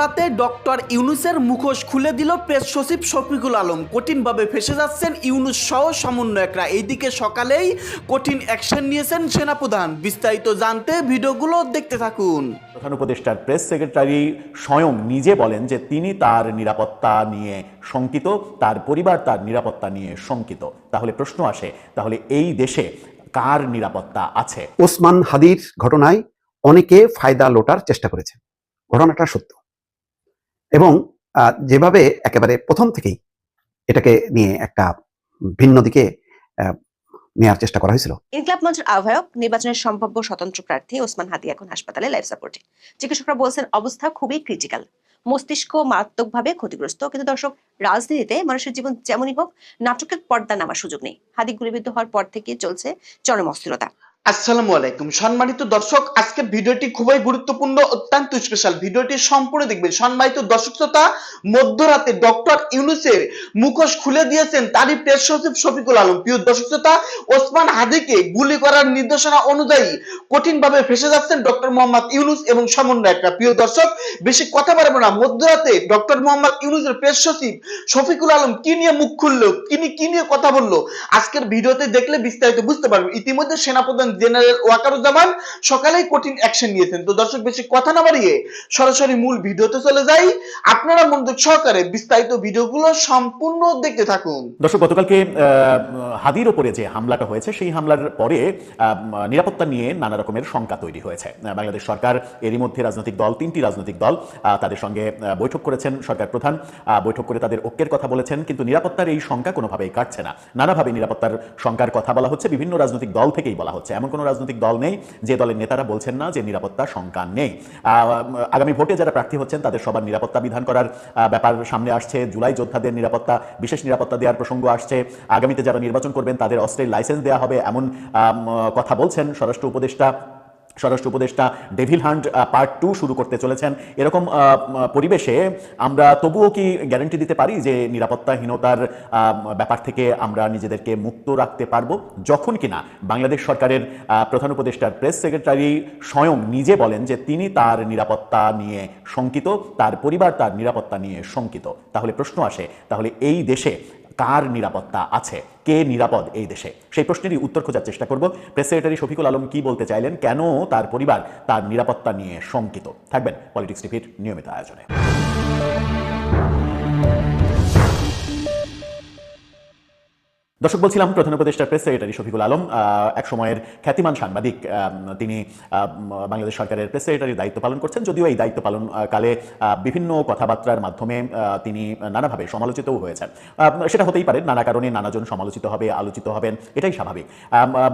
মধ্যরাতে ডক্টর ইউনুসের মুখোশ খুলে দিল প্রেস সচিব শফিকুল আলম। কঠিনভাবে ফেসে যাচ্ছেন ইউনুস সহ সমন্বয়করা। এইদিকে সকালেই কঠিন অ্যাকশন নিয়েছেন সেনাপ্রধান। বিস্তারিত জানতে ভিডিওগুলো দেখতে থাকুন। প্রধান উপদেষ্টার প্রেস সেক্রেটারি স্বয়ং নিজে বলেন যে তিনি তার নিরাপত্তা নিয়ে শঙ্কিত তার পরিবার তার নিরাপত্তা নিয়ে শঙ্কিত। তাহলে প্রশ্ন আসে তাহলে এই দেশে কার নিরাপত্তা আছে? ওসমান হাদির ঘটনায় অনেকে ফায়দা লোটার চেষ্টা করেছে। ঘটনাটা সত্য। এবং যেভাবে একেবারে প্রথম থেকেই এটাকে নিয়ে একটা ভিন্ন দিকে নেয়ার চেষ্টা করা হয়েছিল। ইনকলাব মঞ্চের আহ্বায়ক, নির্বাচনের সম্ভাব্য স্বতন্ত্র প্রার্থী ওসমান হাদি এখন হাসপাতালে লাইফ সাপোর্টে। চিকিৎসকরা বলছেন, অবস্থা খুবই ক্রিটিক্যাল মস্তিষ্ক মারাত্মকভাবে ক্ষতিগ্রস্ত। কিন্তু দর্শক, রাজনীতিতে মানুষের জীবন যেমনই হোক, নাটকের পর্দা নামার সুযোগ নেই। হাদি গুলিবিদ্ধ হওয়ার পর থেকে চলছে চরম অস্থিরতা। আসসালামু আলাইকুম। সম্মানিত দর্শক আজকের ভিডিওটি খুবই গুরুত্বপূর্ণ, অত্যন্ত স্পেশাল ভিডিওটি সম্পূর্ণ দেখবেন। সম্মানিত দর্শক শ্রোতা, মধ্যরাতে ডক্টর ইউনুসের মুখোশ খুলে দিয়েছেন তারই প্রেস সচিব শফিকুল আলম। প্রিয় দর্শক শ্রোতা, ওসমান হাদিকে গুলি করার নির্দেশনা অনুযায়ী কঠিনভাবে ফেসে যাচ্ছেন ডক্টর মোহাম্মদ ইউনুস এবং সমন্বয়করা। প্রিয় দর্শক, বেশি কথা বাড়বো না। মধ্যরাতে ডক্টর মোহাম্মদ ইউনুসের প্রেস সচিব শফিকুল আলম কি নিয়ে মুখ খুললো কি নিয়ে কথা বলল, আজকের ভিডিওতে দেখলে বিস্তারিত বুঝতে পারবেন। ইতিমধ্যে সেনাপ্রধান জেনারেল ওয়াকারুজ্জামান সকালেই কঠিন অ্যাকশন নিয়েছেন। তো দর্শক, বেশি কথা না বাড়িয়ে সরাসরি মূল ভিডিওতে চলে যাই। আপনারা মনোযোগ সহকারে বিস্তারিত ভিডিওগুলো সম্পূর্ণ দেখতে থাকুন। দর্শক, গতকালকে হাদির ওপরে যে হামলাটা হয়েছে, সেই হামলার পরে নিরাপত্তা নিয়ে নানা রকমের শঙ্কা তৈরি হয়েছে। বাংলাদেশ সরকার, এরই মধ্যে রাজনৈতিক দল, তিনটি রাজনৈতিক দল তাদের সঙ্গে বৈঠক করেছেন সরকার প্রধান। বৈঠক করে তাদের ঐক্যের কথা বলেছেন, কিন্তু নিরাপত্তার এই শঙ্কা কোনোভাবেই কাটছে না। নানাভাবে নিরাপত্তার শঙ্কার কথা বলা হচ্ছে, বিভিন্ন রাজনৈতিক দল থেকেই বলা হচ্ছে। এমন কোনো রাজনৈতিক দল নেই যে দলের নেতারা বলছেন না যে নিরাপত্তা শঙ্কা নেই। আগামী ভোটে যারা প্রার্থী হচ্ছেন, তাদের সবার নিরাপত্তা বিধান করার ব্যাপার সামনে আসছে। জুলাই যোদ্ধাদের নিরাপত্তা, বিশেষ নিরাপত্তা দেওয়ার প্রসঙ্গ আসছে। আগামীতে যারা নির্বাচন করবেন, তাদের অস্ত্রের লাইসেন্স দেওয়া হবে, এমন কথা বলছেন স্বরাষ্ট্র উপদেষ্টা। স্বরাষ্ট্র উপদেষ্টা ডেভিল হান্ট পার্ট টু শুরু করতে চলেছেন। এরকম পরিবেশে আমরা তবুও কি গ্যারান্টি দিতে পারি যে নিরাপত্তাহীনতার ব্যাপার থেকে আমরা নিজেদেরকে মুক্ত রাখতে পারব? যখন কিনা বাংলাদেশ সরকারের প্রধান উপদেষ্টার প্রেস সেক্রেটারি স্বয়ং নিজে বলেন যে তিনি তার নিরাপত্তা নিয়ে শঙ্কিত, তার পরিবার তার নিরাপত্তা নিয়ে শঙ্কিত। তাহলে প্রশ্ন আসে, তাহলে এই দেশে কার নিরাপত্তা আছে? কে নিরাপদ এই দেশে? সেই প্রশ্নেরই উত্তর খোঁজার চেষ্টা করব। প্রেস সেক্রেটারি শফিকুল আলম কি বলতে চাইলেন? কেন তার পরিবার তার নিরাপত্তা নিয়ে শঙ্কিত? থাকবেন পলিটিক্স টিভির নিয়মিত আয়োজনে। দর্শক, বলছিলাম প্রধান উপদেষ্টা প্রেস সেক্রেটারি শফিকুল আলম এক সময়ের খ্যাতিমান সাংবাদিক তিনি বাংলাদেশ সরকারের প্রেস সেক্রেটারির দায়িত্ব পালন করছেন। যদিও এই দায়িত্ব পালন কালে বিভিন্ন কথাবার্তার মাধ্যমে তিনি নানাভাবে সমালোচিতও হয়েছেন। সেটা হতেই পারে, নানা কারণে নানাজন সমালোচিত হবে, আলোচিত হবেন, এটাই স্বাভাবিক।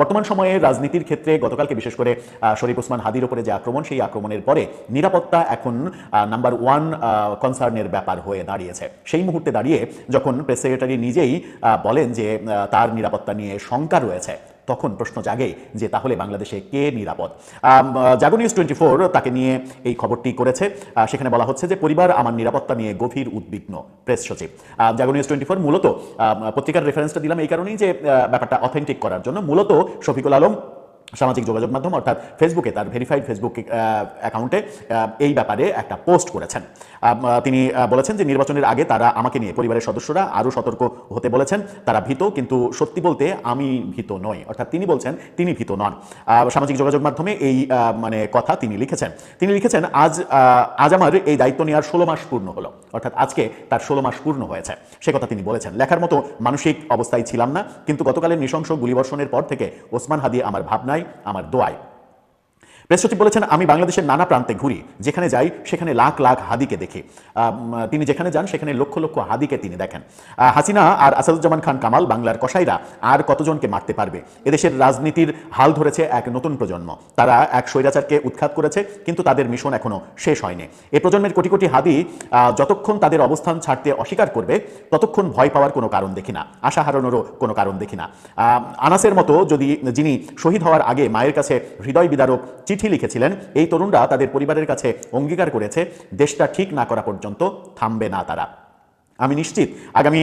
বর্তমান সময়ে রাজনীতির ক্ষেত্রে গতকালকে বিশেষ করে শরীফ ওসমান হাদির ওপরে যে আক্রমণ, সেই আক্রমণের পরে নিরাপত্তা এখন নাম্বার ওয়ান কনসার্নের ব্যাপার হয়ে দাঁড়িয়েছে। সেই মুহূর্তে দাঁড়িয়ে যখন প্রেস সেক্রেটারি নিজেই বলেন যে তার নিরাপত্তা নিয়ে শঙ্কা রয়েছে। তখন প্রশ্ন জাগে যে তাহলে বাংলাদেশে কে নিরাপদ? জাগো নিউজ টোয়েন্টি ফোর তাকে নিয়ে এই খবরটি করেছে। সেখানে বলা হচ্ছে যে পরিবার আমার নিরাপত্তা নিয়ে গভীর উদ্বিগ্ন, প্রেস সচিব। জাগো নিউজ টোয়েন্টি ফোর মূলত পত্রিকার রেফারেন্সটা দিলাম এই কারণেই যে ব্যাপারটা অথেন্টিক করার জন্য। মূলত শফিকুল আলম সামাজিক যোগাযোগ মাধ্যম, অর্থাৎ ফেসবুকে তার ভেরিফাইড ফেসবুক অ্যাকাউন্টে এই ব্যাপারে একটা পোস্ট করেছেন। তিনি বলেছেন যে নির্বাচনের আগে তারা আমাকে নিয়ে, পরিবারের সদস্যরা আরও সতর্ক হতে বলেছেন। তারা ভীত, কিন্তু সত্যি বলতে আমি ভীত নই। অর্থাৎ তিনি বলছেন, তিনি ভীত নন। সামাজিক যোগাযোগ মাধ্যমে এই মানে কথা তিনি লিখেছেন। তিনি লিখেছেন, আজ আজ আমার এই দায়িত্ব নেওয়ার ষোলো মাস পূর্ণ হলো। অর্থাৎ আজকে তার ষোলো মাস পূর্ণ হয়েছে। সে কথা তিনি বলেছেন। লেখার মতো মানসিক অবস্থায় ছিলাম না, কিন্তু গতকালের নৃশংস গুলিবর্ষণের পর থেকে ওসমান হাদি আমার ভাবনায় আমার দোয়ায়। প্রেস সচিব বলেছেন, আমি বাংলাদেশের নানা প্রান্তে ঘুরি। যেখানে যাই, সেখানে লাখ লাখ হাদিকে দেখি। তিনি যেখানে যান, সেখানে লক্ষ লক্ষ হাদিকে তিনি দেখেন। হাসিনা আর আসাদুজ্জামান খান কামাল, বাংলার কসাইরা, আর কতজনকে মারতে পারবে? এদেশের রাজনীতির হাল ধরেছে এক নতুন প্রজন্ম। তারা এক স্বৈরাচারকে উৎখাত করেছে, কিন্তু তাদের মিশন এখনও শেষ হয়নি। এই প্রজন্মের কোটি কোটি হাদি যতক্ষণ তাদের অবস্থান ছাড়তে অস্বীকার করবে, ততক্ষণ ভয় পাওয়ার কোনো কারণ দেখি না। আশা হারানোরও কোনো কারণ দেখি না। আনাসের মতো যদি যিনি শহীদ হওয়ার আগে মায়ের কাছে হৃদয় বিদারক চিঠি লিখেছিলেন, এই তরুণরা তাদের পরিবারের কাছে অঙ্গীকার করেছে, দেশটা ঠিক না করা পর্যন্ত থামবে না তারা। আমি নিশ্চিত, আগামী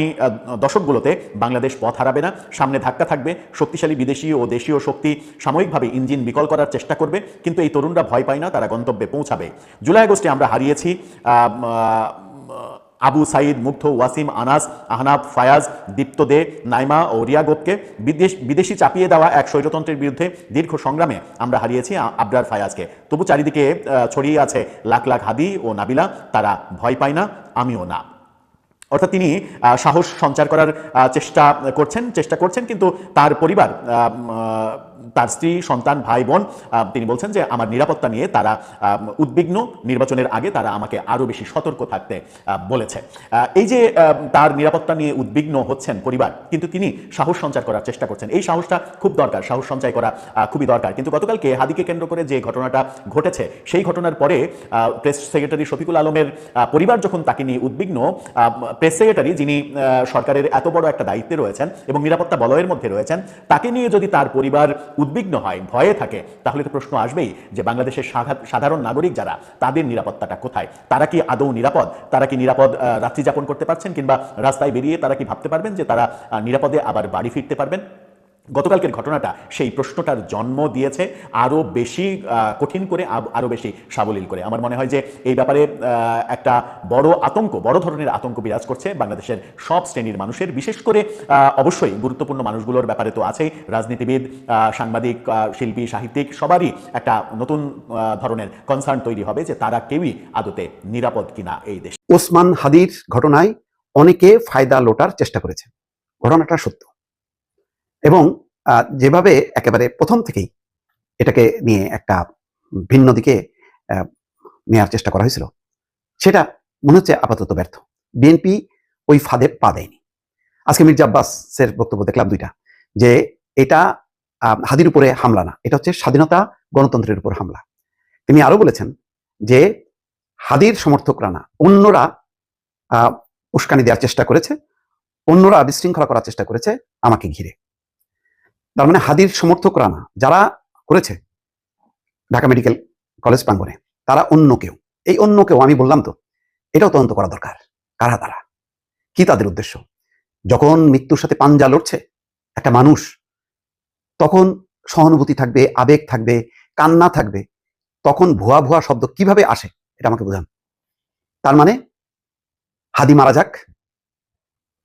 দশকগুলোতে বাংলাদেশ পথ হারাবে না, সামনে ধাক্কা থাকবে, শক্তিশালী বিদেশি ও দেশীয় শক্তি সাময়িকভাবে ইঞ্জিন বিকল করার চেষ্টা করবে, কিন্তু এই তরুণরা ভয় পায় না, তারা গন্তব্যে পৌঁছাবে। জুলাই আগস্টে আমরা হারিয়েছি আবু সাইদ, মুগ্ধ, ওয়াসিম, আনাস, আহনাব, ফায়াজ, দীপ্ত দে, নাইমা ও রিয়া গোপকে বিদেশ, বিদেশি চাপিয়ে দেওয়া এক স্বৈরতন্ত্রের বিরুদ্ধে দীর্ঘ সংগ্রামে আমরা হারিয়েছি আবরার ফায়াজকে। তবু চারিদিকে ছড়িয়ে আছে লাখ লাখ হাদি ও নাবিলা। তারা ভয় পায় না, আমিও না। অর্থাৎ তিনি সাহস সঞ্চার করার চেষ্টা করছেন চেষ্টা করছেন, কিন্তু তার পরিবার তার স্ত্রী, সন্তান ভাই বোন তিনি বলছেন যে আমার নিরাপত্তা নিয়ে তারা উদ্বিগ্ন। নির্বাচনের আগে তারা আমাকে আরও বেশি সতর্ক থাকতে বলেছে। এই যে তার নিরাপত্তা নিয়ে উদ্বিগ্ন হচ্ছেন পরিবার, কিন্তু তিনি সাহস সঞ্চার করার চেষ্টা করছেন। এই সাহসটা খুব দরকার, সাহস সঞ্চয় করা খুবই দরকার। কিন্তু গতকালকে হাদিকে কেন্দ্র করে যে ঘটনাটা ঘটেছে, সেই ঘটনার পরে প্রেস সেক্রেটারি শফিকুল আলমের পরিবার যখন তাকে নিয়ে উদ্বিগ্ন প্রেস সেক্রেটারি যিনি সরকারের এত বড় একটা দায়িত্বে রয়েছেন এবং নিরাপত্তা বলয়ের মধ্যে রয়েছেন, তাকে নিয়ে যদি তার পরিবার উদ্বিগ্ন হয়, ভয়ে থাকে, তাহলে তো প্রশ্ন আসবেই যে বাংলাদেশের সাধা- সাধারণ নাগরিক যারা, তাদের নিরাপত্তাটা কোথায়? তারা কি আদৌ নিরাপদ? তারা কি নিরাপদ রাত্রি যাপন করতে পারছেন কিংবা রাস্তায় বেরিয়ে তারা কি ভাবতে পারবেন যে তারা নিরাপদে আবার বাড়ি ফিরতে পারবেন? গতকালকের ঘটনাটা সেই প্রশ্নটার জন্ম দিয়েছে আরও বেশি কঠিন করে, আব- আরও বেশি সাবলীল করে। আমার মনে হয় যে এই ব্যাপারে একটা বড় আতঙ্ক, বড় ধরনের আতঙ্ক বিরাজ করছে বাংলাদেশের সব শ্রেণির মানুষের। বিশেষ করে অবশ্যই গুরুত্বপূর্ণ মানুষগুলোর ব্যাপারে তো আছেই। রাজনীতিবিদ সাংবাদিক শিল্পী, সাহিত্যিক, সবারই একটা নতুন ধরনের কনসার্ন তৈরি হবে যে তারা কেউই আদতে নিরাপদ কিনা এই দেশ। ওসমান হাদির ঘটনায় অনেকে ফায়দা লোটার চেষ্টা করেছে। ঘটনাটা সত্য। এবং যেভাবে একেবারে প্রথম থেকেই এটাকে নিয়ে একটা ভিন্ন দিকে নেওয়ার চেষ্টা করা হয়েছিল, সেটা মনে হচ্ছে আপাতত ব্যর্থ। বিএনপি ওই ফাঁদে পা দেয়নি। আজকে মির্জা আব্বাসের বক্তব্য দেখলাম দুইটা, যে এটা হাদির উপরে হামলা না, এটা হচ্ছে স্বাধীনতা গণতন্ত্রের উপর হামলা। তিনি আরও বলেছেন যে হাদির সমর্থকরা না, অন্যরা উস্কানি দেওয়ার চেষ্টা করেছে, অন্যরা বিশৃঙ্খলা করার চেষ্টা করেছে আমাকে ঘিরে। তার মানে হাদির সমর্থকরা না, যারা করেছে ঢাকা মেডিকেল কলেজ প্রাঙ্গনে তারা অন্য কেউ। এই অন্য কেউ, আমি বললাম তো, এটাও তদন্ত করা দরকার। কারা তারা? কি তাদের উদ্দেশ্য? যখন মৃত্যুর সাথে পাঞ্জা লড়ছে একটা মানুষ, তখন সহানুভূতি থাকবে, আবেগ থাকবে, কান্না থাকবে, তখন ভুয়া ভুয়া শব্দ কীভাবে আসে, এটা আমাকে বোঝান। তার মানে হাদি মারা যাক,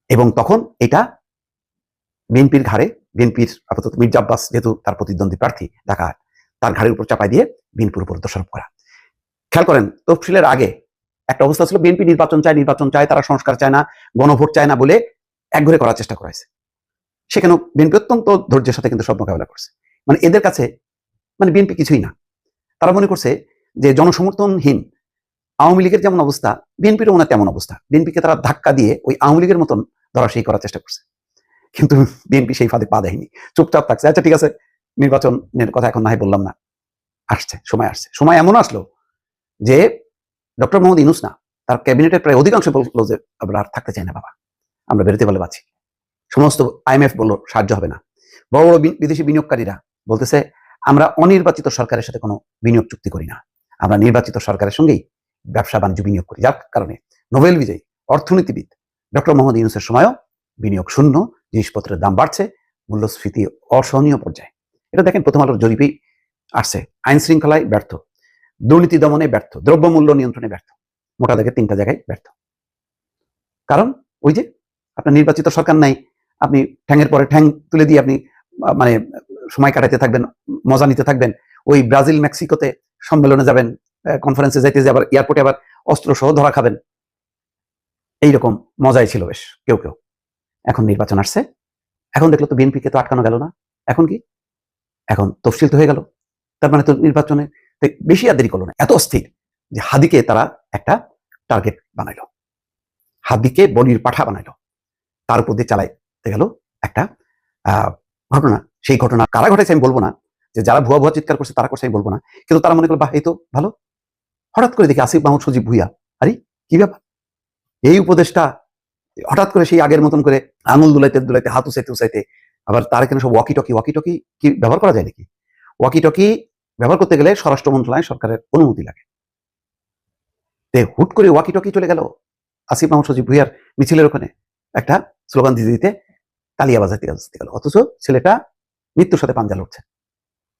এবং তখন এটা বিএনপির ঘাড়ে, বিএনপির আপাতত মির্জা আব্বাস যেহেতু তার প্রতিদ্বন্দ্বী প্রার্থী ঢাকা তার ঘাড়ের উপর চাপাই দিয়ে বিএনপির উপর দোষারোপ করা। খেয়াল করেন, তফসিলের আগে একটা অবস্থা ছিল, বিএনপি নির্বাচন চায় নির্বাচন চায়, তারা সংস্কার চায় না, গণভোট চায় না বলে একঘরে করার চেষ্টা করা হয়েছে সেখানে বিএনপি অত্যন্ত ধৈর্যের সাথে কিন্তু সব মোকাবেলা করছে। মানে এদের কাছে মানে বিএনপি কিছুই না। তারা মনে করছে যে জনসমর্থনহীন আওয়ামী লীগের যেমন অবস্থা, বিএনপিরও হয় তেমন অবস্থা। বিএনপিকে তারা ধাক্কা দিয়ে ওই আওয়ামী লীগের মতন ধরা সেই করার চেষ্টা করছে। কিন্তু বিএনপি সেই ফাঁদে পা দেয়নি। চুপচাপ থাকছে। আচ্ছা ঠিক আছে, নির্বাচনের কথা এখন না বললাম না। আসছে, সময় আসছে। সময় এমন আসলো যে ডক্টর মোহাম্মদ ইনুস না, তার ক্যাবিনেটের প্রায় অধিকাংশ বলল যে আমরা আর থাকতে চাই না, বাবা। আমরা বেরোতে বলে পাচ্ছি সমস্ত আইএমএফ বলল, সাহায্য হবে না। বড় বড় বিদেশি বিনিয়োগকারীরা বলতেছে, আমরা অনির্বাচিত সরকারের সাথে কোনো বিনিয়োগ চুক্তি করি না। আমরা নির্বাচিত সরকারের সঙ্গেই ব্যবসা বাণিজ্য বিনিয়োগ করি। যার কারণে নোবেল বিজয়ী, অর্থনীতিবিদ ডক্টর মোহাম্মদ ইউনুসের সময়ও বিনিয়োগ শূন্য, জিনিসপত্রের দাম বাড়ছে, মূল্যস্ফীতি অসহনীয় পর্যায়ে। এটা দেখেন, প্রথম আলোর জরিপেই আসছে, আইন শৃঙ্খলায় ব্যর্থ, দুর্নীতি দমনে ব্যর্থ, দ্রব্যমূল্য নিয়ন্ত্রণে ব্যর্থ, মোটা দেখে তিনটা জায়গায় ব্যর্থ। কারণ ওই যে আপনার নির্বাচিত সরকার নাই, আপনি ঠ্যাংয়ের পরে ঠ্যাং তুলে দিয়ে আপনি মানে সময় কাটাতে থাকবেন, মজা নিতে থাকবেন, ওই ব্রাজিল মেক্সিকোতে সম্মেলনে যাবেন কনফারেন্সে যাইতে যে আবার এয়ারপোর্টে আবার অস্ত্র সহ ধরা খাবেন। এইরকম মজাই ছিল বেশ, কেউ কেউ। এখন নির্বাচন আসছে। এখন দেখল তো বিএনপিকে তো আটকানো গেল না। এখন কি? এখন তফসিল তো হয়ে গেল। তার মানে তো নির্বাচনে বেশি আর দেরি করল না। এত অস্থির যে হাদিকে তারা একটা টার্গেট বানাইলো। হাদিকে বলির পাঠা বানাইলো। তার উপর দিয়ে চালাইতে গেল একটা ঘটনা। সেই ঘটনা কারা ঘটেছে আমি বলব না। যে যারা ভুয়া ভুয়া চিৎকার করছে তারা করছে আমি বলব না। কিন্তু তারা মনে করল, বাহ, এই তো ভালো। হঠাৎ করে দেখি আসিফ মাহমুদ সজীব ভুইয়া। আরে, কি ব্যাপার? এই উপদেশটা হঠাৎ করে সেই আগের মতন করে আঙুল দুলাইতে দুলাইতে, হাত উচাইতে উচাইতে আবার তার এখানে সব ওয়াকি টকি ওয়াকি টকি কি ব্যবহার করা যায় নাকি? ওয়াকি টকি ব্যবহার করতে গেলে স্বরাষ্ট্র মন্ত্রণালয় সরকারের অনুমতি লাগে। তে হুট করে ওয়াকি টকি চলে গেল। আসিফ মাহমুদ সজিব ভুইয়ার মিছিলের ওখানে একটা স্লোগান দিতে দিতে কালিয়া বাজাতে বাজাতে গেল। অথচ ছেলেটা মৃত্যুর সাথে পাঞ্জা লড়ছে।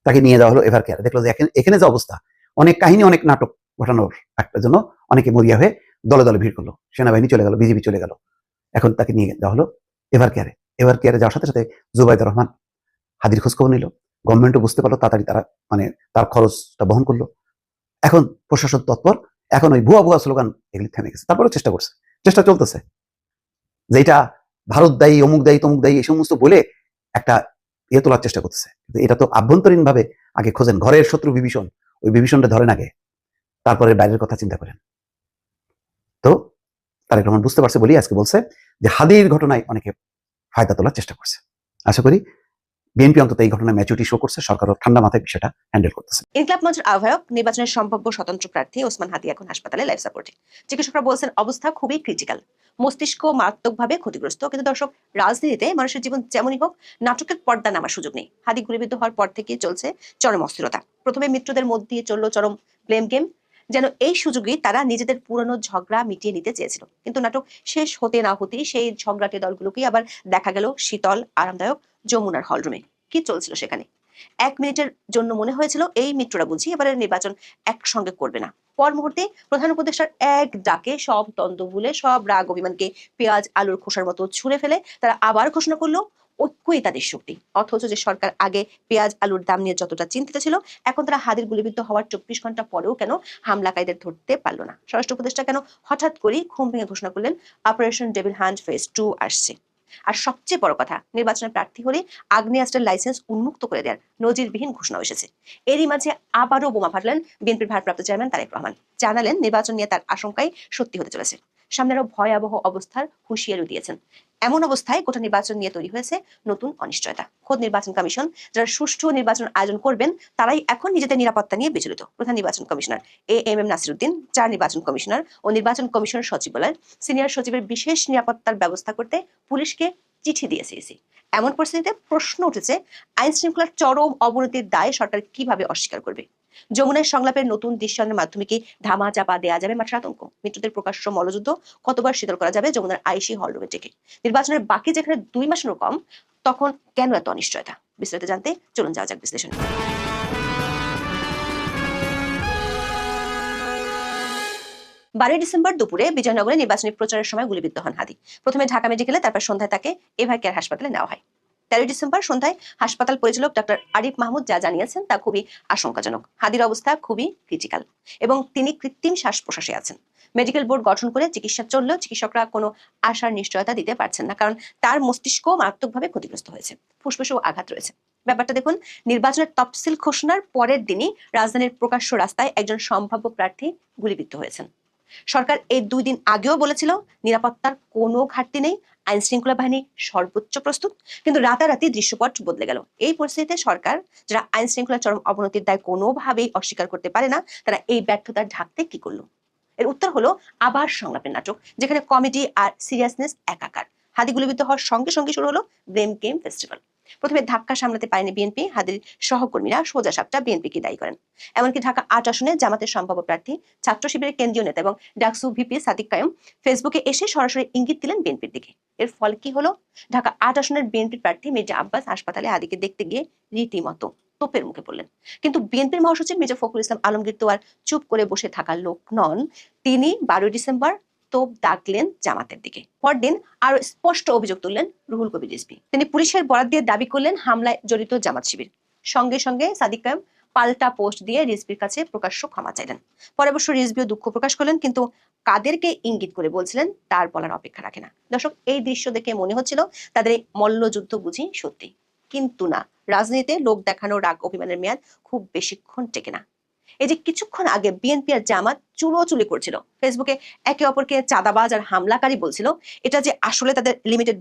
তাকে নিয়ে যাওয়া হলো এভার কেয়ার। দেখল যে এখানে- এখানে যে অবস্থা, অনেক কাহিনী, অনেক নাটক ঘটানোর একটা জন্য অনেকে মরিয়া হয়ে দলে দলে ভিড় করল। সেনাবাহিনী চলে গেল বিজেপি চলে গেল। এখন তাকে নিয়ে যাওয়া হলো এভার কেয়ারে। এভার কেয়ারে যাওয়ার সাথে সাথে জুবাইদুর রহমান হাদির খোঁজ খবর নিল, গভর্নমেন্টও বুঝতে পারল, তাড়াতাড়ি তারা মানে তার খরচটা বহন করল। এখন প্রশাসন তৎপর, এখন ওই ভুয়া ভুয়া স্লোগান এগুলি থেমে গেছে। তারপরেও চেষ্টা করছে, চেষ্টা চলতেছে যে এটা ভারত দায়ী, অমুক দায়ী, তমুক দায়ী, এই সমস্ত বলে একটা ইয়ে তোলার চেষ্টা করতেছে। এটা তো আভ্যন্তরীণ ভাবে আগে খোঁজেন, ঘরের শত্রু বিভীষণ, ওই বিভীষণটা ধরেন আগে, তারপরে বাইরের কথা চিন্তা করেন। তো তারেক রহমান বুঝতে পারছে বলেই আজকে বলছে যে হাদির ঘটনায় অনেকে ফায়দা তোলার চেষ্টা করছে। আশা করি বিএনপি অন্তত এই ঘটনায় ম্যাচুরিটি শো করছে, সরকারও ঠান্ডা মাথায় বিষয়টা হ্যান্ডেল করতেছে। ইনকলাব মঞ্চের আহ্বায়ক, নির্বাচনের সম্ভাব্য স্বতন্ত্র প্রার্থী ওসমান হাদি এখন হাসপাতালে লাইফ সাপোর্টে চিকিৎসকরা বলছেন, অবস্থা খুবই ক্রিটিক্যাল মস্তিষ্ক মারাত্মকভাবে ক্ষতিগ্রস্ত। কিন্তু দর্শক, রাজনীতিতে মানুষের জীবন যেমনই হোক, নাটকের পর্দা নামার সুযোগ নেই। হাদি গুলিবিদ্ধ হওয়ার পর থেকে চলছে চরম অস্থিরতা। প্রথমে মিত্রদের মধ্যে চলল চরম ব্লেম গেম যেন এই সুযোগেই তারা নিজেদের পুরনো ঝগড়া মিটিয়ে নিতে চেয়েছিল। কিন্তু নাটক শেষ হতে না হতেই সেই ঝগড়াটে দলগুলোকেই আবার দেখা গেল শীতল, আরামদায়ক, যমুনার হলরুমে। কি চলছিল সেখানে? এক মিনিটের জন্য মনে হয়েছিল, এই মিত্ররা বুঝি এবারের নির্বাচন একসঙ্গে করবে না। পর মুহূর্তে প্রধান উপদেষ্টার এক ডাকে সব দ্বন্দ্ব ভুলে সব রাগ অভিমানকে পেঁয়াজ, আলুর খোসার মতো ছুঁড়ে ফেলে তারা আবার ঘোষণা করল ঐক্যই তাদের শক্তি। অথচ যে সরকার আগে পেঁয়াজ, আলুর দাম নিয়ে যতটা চিন্তিত ছিল, এখন তারা হাদির গুলিবিদ্ধ হওয়ার চব্বিশ ঘণ্টা পরেও কেন হামলাকারীদের ধরতে পারল না? স্বরাষ্ট্র উপদেষ্টা কেন হঠাৎ করেই ঘুম ভেঙে ঘোষণা করলেন, operation devil hand phase two আসছে। আর সবচেয়ে বড় কথা, নির্বাচনের প্রার্থী হলে আগ্নেয়াস্ত্রের লাইসেন্স উন্মুক্ত করে দেওয়ার নজিরবিহীন ঘোষণা এসেছে। এরই মাঝে আবারও বোমা ফাটলেন বিএনপির ভারপ্রাপ্ত চেয়ারম্যান তারেক রহমান। জানালেন, নির্বাচন নিয়ে তার আশঙ্কাই সত্যি হতে চলেছে। সামনে আরও ভয়াবহ অবস্থার হুঁশিয়ারি দিয়েছেন। এমন অবস্থায় গোটা নির্বাচন নিয়ে তৈরি হয়েছে নতুন অনিশ্চয়তা। খোদ নির্বাচন কমিশন যারা সুষ্ঠু নির্বাচন আয়োজন করবেন, তারাই এখন নিজেদের নিরাপত্তা নিয়ে বিচলিত। প্রধান নির্বাচন commissioner A M M Nasiruddin, চার নির্বাচন কমিশনার ও নির্বাচন কমিশন সচিবালয় সিনিয়র সচিবের বিশেষ নিরাপত্তার ব্যবস্থা করতে পুলিশকে চিঠি দিয়েছে সিইসি এমন পরিস্থিতিতে প্রশ্ন উঠেছে আইন শৃঙ্খলার চরম অবনতির দায় সরকার কীভাবে অস্বীকার করবে? যমুনার সংলাপের নতুন দৃশ্যায়নের মাধ্যমে কি ধামা চাপা দেয়া যাবে? মাঠের আতঙ্ক। মৃত্যুদের প্রকাশ্য মল্লযুদ্ধ কতবার শীতল করা যাবে? যমুনার আইসি হলরুমে থেকে নির্বাচনের বাকি যেখানে দুই মাসেরও কম, তখন কেন এত অনিশ্চয়তা? বিস্তারিত জানতে চলুন যাওয়া যাক বিশ্লেষণ। বারোই ডিসেম্বর দুপুরে বিজয়নগরে নির্বাচনী প্রচারের সময় গুলিবিদ্ধ হন হাদি। প্রথমে ঢাকা মেডিকেলে, তারপর সন্ধ্যায় তাকে এভার কেয়ার হাসপাতালে নেওয়া হয়। তেরোই ডিসেম্বর সন্ধ্যায় হাসপাতাল পরিচালক ডক্টর আরিফ মাহমুদ যা জানিয়েছেন তা খুবই আশঙ্কাজনক। হাদির অবস্থা খুবই ক্রিটিক্যাল এবং তিনি কৃত্রিম শ্বাস প্রশ্বাসে আছেন। মেডিকেল বোর্ড গঠন করে চিকিৎসা চললেও চিকিৎসকরা কোনো আশার নিশ্চয়তা দিতে পারছেন না কারণ তার মস্তিষ্ক মারাত্মকভাবে ক্ষতিগ্রস্ত হয়েছে, ফুসফুসেও আঘাত রয়েছে। ব্যাপারটা দেখুন, নির্বাচনের তফসিল ঘোষণার পরের দিনই রাজধানীর প্রকাশ্য রাস্তায় একজন সম্ভাব্য প্রার্থী গুলিবিদ্ধ হয়েছেন। সরকার এই দুই দিন আগেও বলেছিল, নিরাপত্তার কোনো ঘাটতি নেই আইন শৃঙ্খলা বাহিনী সর্বোচ্চ প্রস্তুত, কিন্তু রাতারাতি দৃশ্যপট বদলে গেল। এই পরিস্থিতিতে সরকার, যারা আইন শৃঙ্খলা চরম অবনতির দায় কোনোভাবেই অস্বীকার করতে পারে না, তারা এই ব্যর্থতা ঢাকতে কি করল? এর উত্তর হলো আবার সংলাপের নাটক, যেখানে কমেডি আর সিরিয়াসনেস একাকার। হাদি গুলিবিদ্ধ হওয়ার সঙ্গে সঙ্গে শুরু হলো ব্লেম গেম ফেস্টিভ্যাল। প্রথমে ধাক্কা সামলাতে পারেনি বিএনপি, হাদির সহকর্মীরা সোজা সাপটা বিএনপিকে দায়ী করেন। এমনকি ঢাকা আট আসনে জামাতের সম্ভাব্য প্রার্থী, ছাত্র শিবিরের কেন্দ্রীয় নেতা এবং ডাকসু ভিপি সাদিক কায়ুম ফেসবুকে এসে সরাসরি ইঙ্গিত দিলেন বিএনপির দিকে। এর ফল কি হলো? ঢাকা আট আসনের বিএনপির প্রার্থী মির্জা আব্বাস হাসপাতালে হাদিকে দেখতে গিয়ে রীতিমতো তোপের মুখে পড়লেন। কিন্তু বিএনপির মহাসচিব মির্জা ফখরুল ইসলাম আলমগীর তো আর চুপ করে বসে থাকার লোক নন। তিনি বারোই ডিসেম্বর তোপ দাগলেন জামাতের দিকে। পরদিন আরও স্পষ্ট অভিযোগ তুললেন রুহুল কবির রিজভী। তিনি পুলিশের বরাদ দিয়ে দাবি করলেন হামলায় জড়িত জামাত শিবির। সঙ্গে সঙ্গে সাদিক কায়েম পাল্টা পোস্ট দিয়ে রিজভির কাছে প্রকাশ্য ক্ষমা চাইলেন। পরে অবশ্য রিজভিও দুঃখ প্রকাশ করলেন, কিন্তু কাদেরকে ইঙ্গিত করে বলছিলেন, তার বলার অপেক্ষা রাখে না। দর্শক, এই দৃশ্য দেখে মনে হচ্ছিল তাদের এই মল্লযুদ্ধ বুঝি সত্যি। কিন্তু না, রাজনীতিতে লোক দেখানো রাগ, অভিমানের মেয়াদ খুব বেশিক্ষণ টেকে না। এই যে কিছুক্ষণ আগে বিএনপি আর জামাত চুলোচুলি করছিল। ফেসবুকে একে অপরকে চাঁদাবাজ আর হামলাকারী বলছিল, এটা যে আসলে তাদের লিমিটেড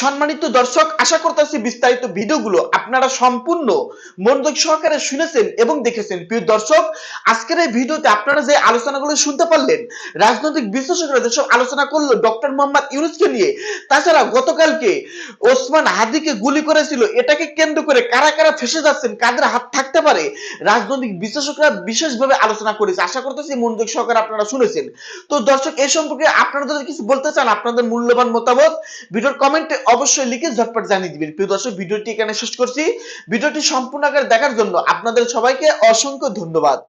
সম্মানিত দর্শক, আশা করতেছি বিস্তারিত ভিডিওগুলো আপনারা সম্পূর্ণ মনোযোগ সহকারে শুনেছেন এবং দেখেছেন। প্রিয় দর্শক, আজকের এই ভিডিওতে আপনারা যে আলোচনাগুলো শুনতে পারলেন, রাজনৈতিক বিশ্লেষকরা যেসব আলোচনা করল ডক্টর মোহাম্মদ ইউনুসকে নিয়ে, তাছাড়া গতকালকে ওসমান হাদিকে গুলি করেছিল, এটাকে কেন্দ্র করে কারা কারা ফেসে যাচ্ছেন, কাদের হাত থাকতে পারে, রাজনৈতিক বিশ্লেষকরা বিশেষভাবে আলোচনা করেছে। আশা করতেছি মনোযোগ সহকারে আপনারা শুনেছেন। তো দর্শক, এ সম্পর্কে আপনারা যদি কিছু বলতে চান, আপনাদের মূল্যবান মতামত, ভিডিওর কমেন্টে অবশ্যই লিখে ঝটপট জানিয়ে দিবেন। প্রিয় দর্শক, ভিডিওটি এখানে শেষ করছি। ভিডিওটি সম্পূর্ণ আকারে দেখার জন্য আপনাদের সবাইকে অসংখ্য ধন্যবাদ।